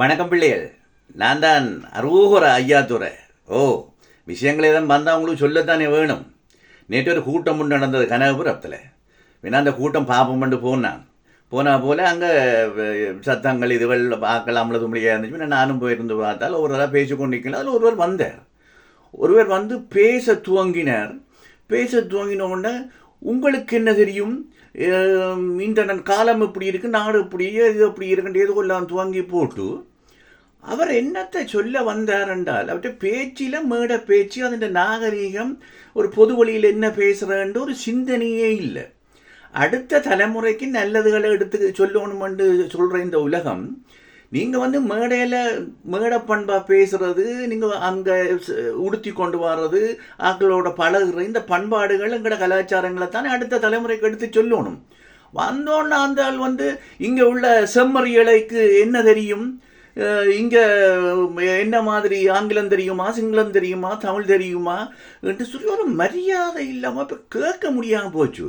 வணக்கம் பிள்ளைகள். நான் தான் அரோகர ஐயாத்துறை. ஓ விஷயங்கள் தான் வந்தால் அவங்களுக்கு சொல்லத்தானே வேணும். நேற்று ஒரு கூட்டம் ஒன்று நடந்தது கனகபுரத்தில். வேணா அந்த கூட்டம் பார்ப்போம்னு போனான் போனால் போல அங்கே சத்தங்கள் இதுகள் பார்க்கலாம்ல தும்பலியாக இருந்துச்சு. நானும் போயிருந்து பார்த்தால் ஒருவராக பேசி கொண்டிருக்கலாம் அதில் ஒருவர் வந்தார். ஒருவர் வந்து பேச துவங்கினார். பேச துவங்கின உடனே உங்களுக்கு என்ன தெரியும்? இன்டர்நெட் காலம் இப்படி இருக்கு நாடு இப்படி இது இப்படி இருக்குன்ற ஏதோ எல்லாம் துவங்கி போட்டு அவர் என்னத்தை சொல்ல வந்தார் என்றால் அவற்றை பேச்சில் மேட பேச்சு அதன் நாகரீகம் ஒரு பொது வழியில் என்ன பேசுகிறன்ற ஒரு சிந்தனையே இல்லை அடுத்த தலைமுறைக்கு நல்லதுகளை எடுத்து சொல்லணுமென்று சொல்கிற இந்த உலகம் நீங்கள் வந்து மேடையில் மேடை பண்பாக பேசுறது நீங்கள் அங்கே உடுத்தி கொண்டு வர்றது ஆக்களோட பழகுற இந்த பண்பாடுகள் எங்களோட கலாச்சாரங்களை தானே அடுத்த தலைமுறைக்கு எடுத்து சொல்லணும். வந்தோன்னு அந்த ஆள் வந்து இங்கே உள்ள செம்மறியலைக்கு என்ன தெரியும்? இங்கே என்ன மாதிரி ஆங்கிலம் தெரியுமா சிங்களம் தெரியுமா தமிழ் தெரியுமா என்று சொல்லி ஒரு மரியாதை இல்லாமல் இப்போ கேட்க முடியாமல் போச்சு.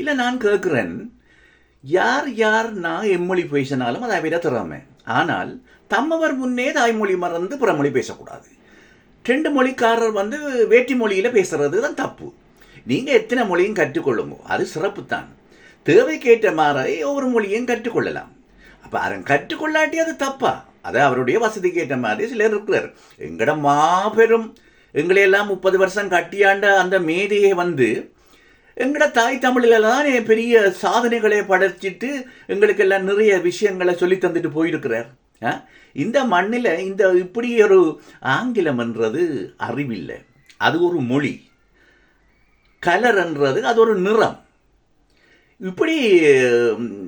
இல்லை நான் கேட்குறேன். யார் யார் நான் எம்மொழி பேசினாலும் அதை விட திறமை ஆனால் தம்மவர் முன்னே தாய்மொழி மறந்து பிறமொழி பேசக்கூடாது. ரெண்டு மொழிக்காரர் வந்து வேற்றி மொழியில் பேசுறது தான் தப்பு. நீங்கள் எத்தனை மொழியும் கற்றுக்கொள்ளுங்க அது சிறப்பு தான் தேவைக்கேற்ற மாதிரி ஒவ்வொரு மொழியும் கற்றுக்கொள்ளலாம். அப்போ அவன் கற்றுக்கொள்ளாட்டி அது தப்பா? அது அவருடைய வசதிக்கு ஏற்ற மாதிரி சிலர் இருக்கிறார். எங்கட மாபெரும் எங்களையெல்லாம் முப்பது வருஷம் கட்டியாண்ட அந்த மேதையை வந்து எங்களோட தாய் தமிழில் தான் பெரிய சாதனைகளை படைச்சிட்டு எங்களுக்கெல்லாம் நிறைய விஷயங்களை சொல்லி தந்துட்டு போயிருக்கிறார். ஆ? இந்த மண்ணில் இந்த இப்படி ஒரு ஆங்கிலம் என்றது அறிவில்லை. அது ஒரு மொழி. கலர் என்றது அது ஒரு நிறம். இப்படி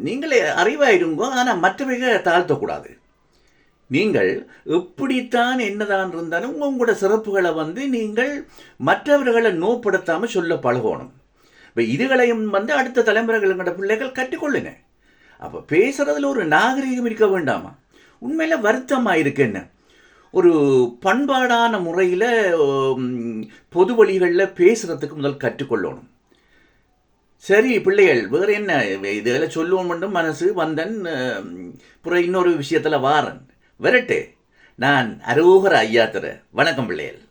நீங்களே அறிவாயிருங்கோ ஆனால் மற்றவைக தாழ்த்தக்கூடாது. நீங்கள் எப்படித்தான் என்னதான் இருந்தாலும் உங்களோட சிறப்புகளை வந்து நீங்கள் மற்றவர்களை நோப்படுத்தாமல் சொல்ல பழகணும். இப்போ இதுகளையும் வந்து அடுத்த தலைமுறைகளோட பிள்ளைகள் கற்றுக்கொள்ளுங்க. அப்போ பேசுறதுல ஒரு நாகரீகம் இருக்க வேண்டாமா? உண்மையில் வருத்தமாக இருக்கு என்ன? ஒரு பண்பாடான முறையில் பொது வழிகளில் பேசுறதுக்கு முதல் கற்றுக்கொள்ளணும். சரி பிள்ளைகள் வேறு என்ன? இதில் சொல்லுவோம் மட்டும் மனசு வந்தன் புற இன்னொரு விஷயத்தில் வாரன். வரட்டு. நான் அரோகர ஐயாத்துற வணக்கம் பிள்ளைகள்.